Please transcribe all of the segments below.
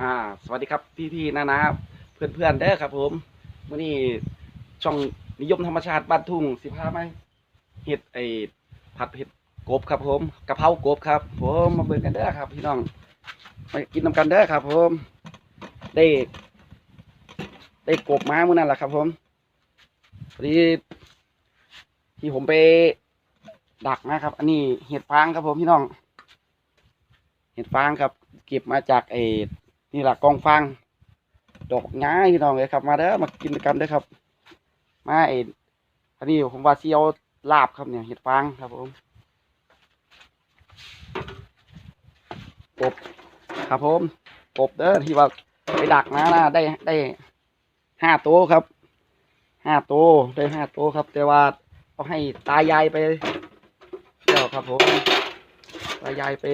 อ่า สวัสดีครับพี่พี่ๆนานาเพื่อนเพื่อนๆเด้อครับ ผมมื่อนี้ช่องนิยมธรรมชาติบ้านทุ่งสิพาไหมเห็ดไอผัดเห็ดกบครับ ผมกะเพรากบครับ ผมมาเบิ่งกันเด้อครับ พี่น้องมากินน้ำกันเด้อครับ ผม ได้ได้กบมาเมื่อนั้นแหละครับ ผมพอดีที่ผมไปดักนะครับ อันนี้เห็ดฟางครับผมพี่น้อง เห็ดฟางครับ เก็บมาจากไอ นี่แหละกองฟางดอกง่ายพี่น้องเลยครับ มาเด้อมากินกันเด้อครับ มาไอ้อันนี้ผมว่าเซียวลาบครับเนี่ยเห็ดฟางครับผมกบครับผมกบเด้อที่ว่าไปดักมานะได้ได้ห้าตัวครับห้าตัวได้ห้าตัวครับ แต่ว่าต้องให้ตายายไปเดี๋ยวครับผมตายายไป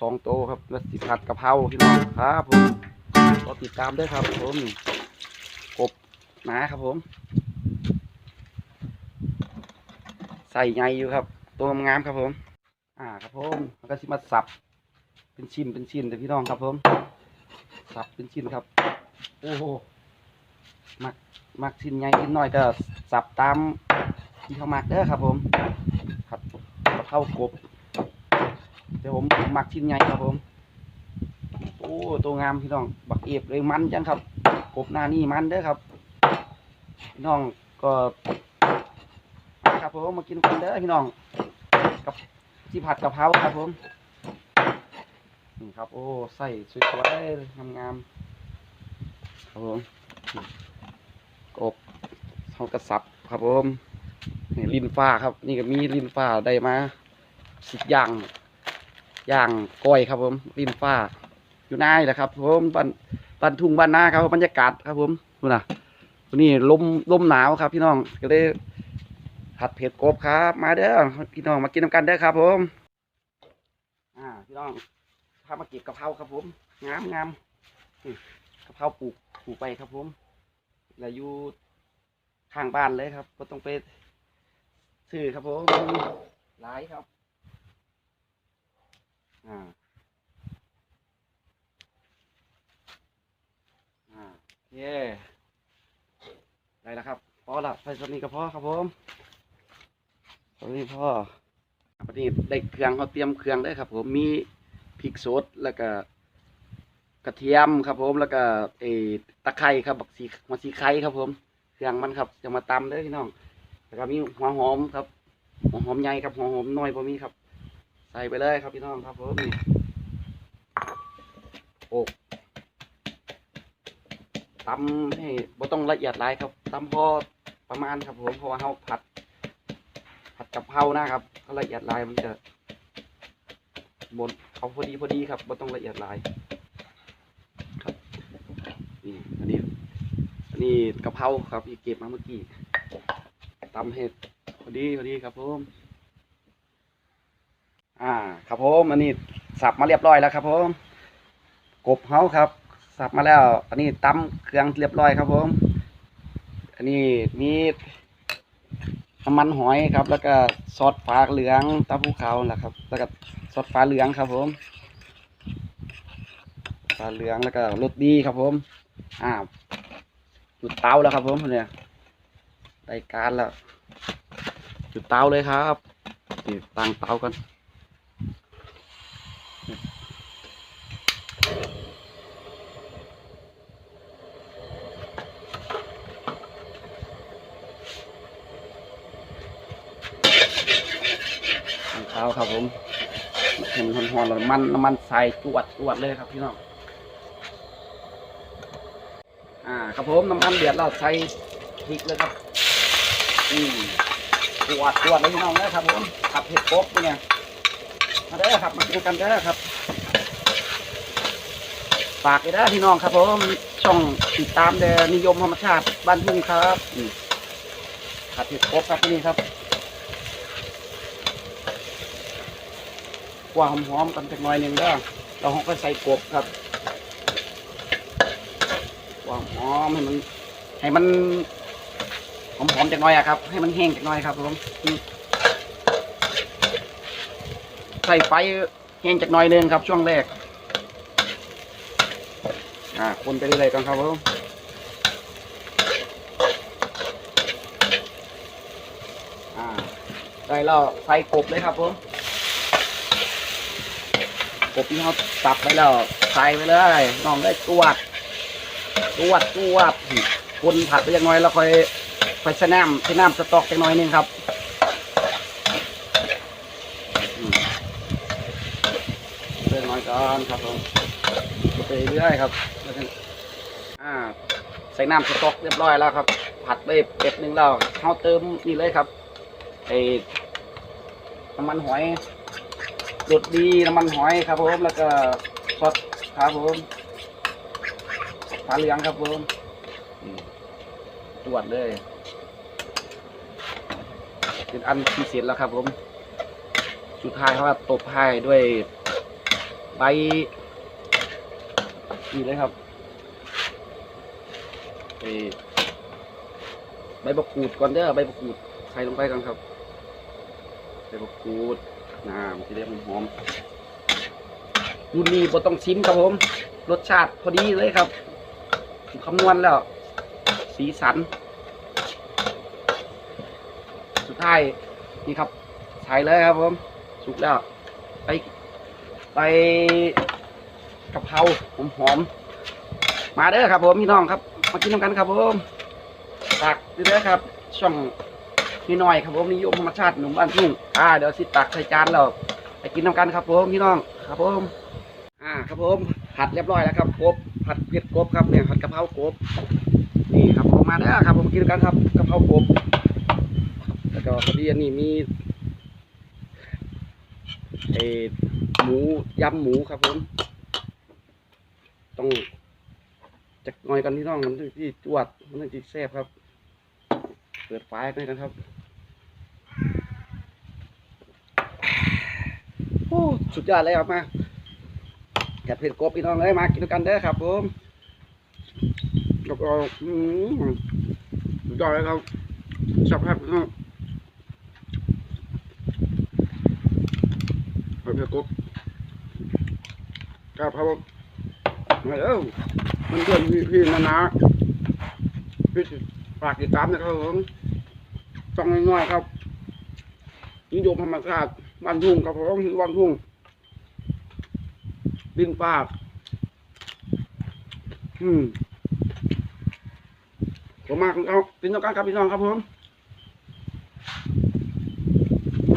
สองโตวครับแล้วสิผัดกะเพราพี่น้องครับผม รอติดตามด้วยครับผมกบหนาครับผม ใส่ไงอยู่ครับ ตัวงามครับผม อ่าครับผมแล้วก็สิมาสับ เป็นชิ้นเป็นชิ้นเลยพี่น้องครับผม สับเป็นชิ้นครับ โอ้โหมักมักชิ้นใหญ่ชิ้นน้อยก็สับตามที่เขามักเด้อครับผมครับเพรากบเดี๋ยวผมมักชิ้นใหญ่ครับผม อ้ตัวงามพี่น้อง บักเอฟเลยมันจังครับกบหน้านี่มันเด้อครับพี่น้องก็ครับผมมากินกันเด้อพี่น้อง กับที่ผัดกะเพราครับผมนี่ครับ โอ้ใส่สวยๆงามๆครับผมกบเขากระสับครับผมนี่ลินฟ้าครับ นี่ก็มีลินฟ้าได้มาสิบอย่าง อย่างก้อยครับผมริมฟ้า อยู่นายแหละครับ ผมบ้านบ้านทุ่งบ้านนาครับบรรยากาศครับ ผมนู่นะวันนี้ลมลมหนาวครับ พี่น้องก็เลยผัดเผ็ดกบครับ มาเด้อพี่น้องมากินน้ำกันเด้อครับ ผมอ่าพี่น้องพามาเก็บกะเพราครับ ผมงามงามกะเพราปลูกปลูกไปครับ ผมแล้วอยู่ข้างบ้านเลยครับก็ต้องไปซื้อครับผมหลายครับ อ่า อ่า เย่ได้แล้วครับพอละไปสนีกับพ่อครับผมสนีพ่อวันนี้ได้เครื่องเขาเตรียมเครื่องได้ครับ ผมมีพริกสดแล้วก็กระเทียมครับ ผมแล้วก็เอตะไคร้ครับบักสีมาสีไข่ครับ ผมเครื่องมันครับจะมาตำเลยพี่น้องแล้วก็มีหัวหอมครับหัวหอมใหญ่ครับหัวหอมน้อยพอมีครับ ใส่ไปเลยครับพี่น้องครับผมโอ้ ตำให้บ่ต้องละเอียดหลายครับตำพอประมาณครับผมเพราะว่าเราผัด ผัดกับเพรานะครับถ้าละเอียดหลายมันจะบนเอาพอดีพอดีครับบ่ต้องละเอียดหลายครับนี่อันนี้อันนี้กะเพราครับที่เก็บมาเมื่อกี้ตำเห็ดพอดีพอดีครับผมอ่า ครับผมอันนี้สับมาเรียบร้อยแล้วครับผมกบเฮาครับ สับมาแล้ว อันนี้ตำเครื่องเรียบร้อยครับผม อันนี้มีน้ำมันหอยครับ แล้วก็ซอสฟ้าเหลืองตาภูเขาแหละครับ แล้วก็ซอสฟ้าเหลืองครับผมฟ้าเหลืองแล้วก็รสดีครับผมอ่าจุดเตาแล้วครับผมเนี่ยได้การแล้ว จุดเตาเลยครับนี่ตั้งเตากัน เขาครับผมเห็นหอนๆแล้วมันน้ำมันใส่จวดจวดเลยครับพี่น้องอ่าครับผมน้ำมันเดือดแล้วใส่พริกเลยครับอืมจวดจวดเลยพี่น้องนะครับผมผัดเผ็ดป๊อกเนี่ยมาเด้อครับมากินกันเด้อครับฝากไปได้พี่น้องครับผมช่องติดตามเดอนิยมธรรมชาติบ้านทุ่งครับอืมผัดเผ็ดกบครับที่นี่ครับ กว่าหอมๆกันสักหน่อยหนึ่งเด้อเราก็ใส่กบครับกว่าหอมให้มัน ให้มันหอมๆจากหน่อยอะครับ ให้มันแห้งจากหน่อยครับผมใส่ไฟแห้งจากหน่อยหนึงครับ ช่วงแรก อ่าคนไปเรื่อยๆกันครับผมอ่าได้แล้วใส่กบเลยครับผม กบที่เขาสับไปแล้วใส่ไปเลยน้องได้ตวดตวดตวดคนผัดไปอย่างน้อยแล้วค่อยค่อยใส่น้ำใส่น้ำสต๊อกจังน้อยนึงครับอืมเล็กน้อยก่อนครับผมไปเรื่อยครับอ่าใส่น้ำสต๊อกเรียบร้อยแล้วครับ ผัดไปเป็ดหนึ่งแล้วเขาเติมนี่เลยครับไอ้น้ำมันหอย รสดีน้ำมันหอยครับผมแล้วก็ซอสครับผมฟ้าเหลืองครับผมตรวจเลยเป็นอันพิเศษแล้วครับผมสุดท้ายเขาก็ตบให้ด้วยใบนี่เลยครับใบมะกูดก่อนเด้อใบมะกูดใส่ลงไปก่อนครับใบมะกูด น้ามันจะได้หอมรุ่นนี้บ่ต้องชิมครับผม รสชาติพอดีเลยครับคำนวณแล้ว สีสัน สุดท้ายนี่ครับใส่เลยครับผมสุกแล้ว ไป ไปกะเพราหอมๆมมาเด้อครับผมพี่น้องครับ มากินน้ำกันครับผมตักด้อครับ ช่อง นี่หน่อยครับผมนิยมธรรมชาติหนุ่มบ้านทุ่งอ่าเดี๋ยวสิตักใส่จานแล้วไปกินน้ำกันครับผมพี่น้องครับผมอ่าครับผมผัดเรียบร้อยแล้วครับกบผัดเผ็ดกบครับเนี่ยผัดกะเพรากบนี่ครับผมมาเด้อครับผมกินกันครับกะเพรากบแล้วก็พอดีอันนี้มีเออหมูยำหมูครับผมต้องจักหน่อยกันพี่น้องมันถึงที่จวดมันถึงที่แซ่บครับ เปิดไฟกันกันครับโอ้ สุดยอดเลยครับมาแกเผ็ดกบพี่น้องเลยมากินด้วยกันเด้อครับผมก็อืมสุดยอดเลยครับชอบครับพี่น้องเผ็ดกบครับครับผมมาเด้อมันเพื่อนพี่พี่นานาพี่ฝากติดตามนะครับผมต้องง่ายๆครับนิยมธรรมชาติบ้านทุ่งครับผมบ้านทุ่ง ดินปากอืมผมมาของเขากินต้องการครับพี่น้องครับผม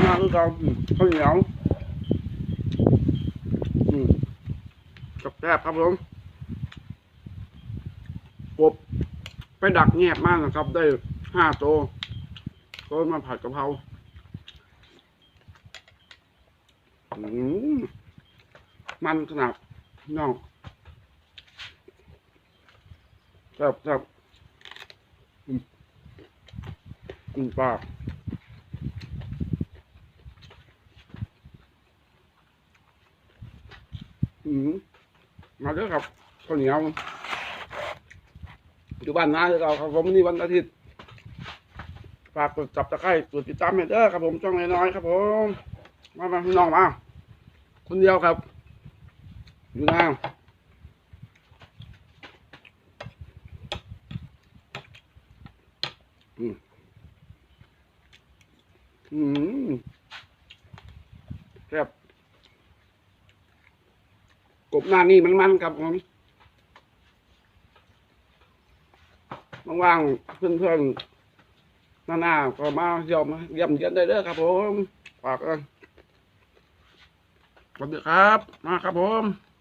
มาคือเขาข้าวเหนียวอืมกับแซ่บครับผมกบไปดักแงบมากนะครับ ได้ห้าโตวก็มาผัดกะเพราอืม มันขนาดน้องครับครับอืมอืมปลาอืมมาเด้อครับข้าวเหนียวอยู่บ้านน้าเราครับผมนี่วันอาทิตย์ฝากกดจับตะไคร้กดติดตามให้เด้อครับผมช่องน้อยๆครับผม มามาน้องมาคนเดียวครับ อยู่น้ำอืมอืมแซ่บกบหน้านี่มันมันๆครับผมว่างๆเพื่อนๆหน้าๆก็มาเยี่ยมเยี่ยมเยียนได้เด้อครับผมฝากกันสวัสดีครับ มาครับผม